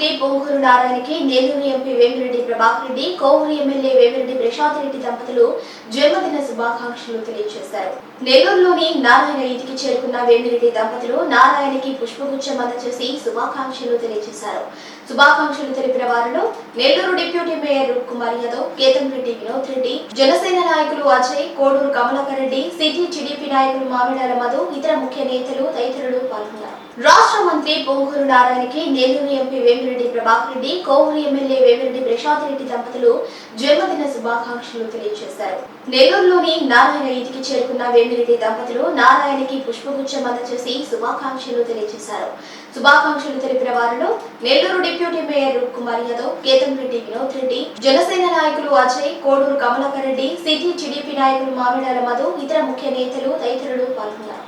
మంత్రి పొంగూరు నారాయణకి Nellore MP Vemireddy Prabhakar Reddy Kovur MLA Vemireddy Prashanth Reddy దంపతులు జన్మదిన శుభాకాంక్షలు తెలియజేశారు. నెల్లూరులోని నారాయణ ఇంటికి చేరుకున్న వేమిరెడ్డి దంపతులు నారాయణకి పుష్పగుచ్చం అందజేసి శుభాకాంక్షలు తెలియజేశారు. శుభాకాంక్షలు తెలిపిన వారిలో నెల్లూరు డిప్యూటీ మేయర్ రూప్ కుమార్ యాదవ్ కేతంరెడ్డి వినోద్ రెడ్డి జనసేన నాయకులు అజయ్ కోడూరు కమలాకర్ రెడ్డి సిటీ టీడీపీ నాయకులు మామిడాల మధు ఇతర ముఖ్య నేతలు తదితరులు పాల్గొన్నారు. రాష్ట్ర మంత్రి పొంగూరు నారాయణకి నెల్లూరు ఎంపీ వేమిరెడ్డి ప్రభాకర్ కోవూరు ఎమ్మెల్యే వేమిరెడ్డి ప్రశాంత్ రెడ్డి దంపతులు జన్మదిన శుభాకాంక్షలు తెలియజేశారు. నెల్లూరులోని నారాయణ ఇంటికి చేరుకున్న వేమిరెడ్డి దంపతులు నారాయణకి పుష్పగుచ్చం అందజేసి శుభాకాంక్షలు తెలియజేశారు. శుభాకాంక్షలు తెలిపిన వారిలో నెల్లూరు డిప్యూటీ మేయర్ రూప్ కుమార్ యాదవ్ కేతంరెడ్డి వినోద్ రెడ్డి జనసేన నాయకులు అజయ్ కోడూరు కమలాకర్ రెడ్డి సిటీ టీడీపీ నాయకులు మామిడాల మధు ఇతర ముఖ్య నేతలు తదితరులు పాల్గొన్నారు.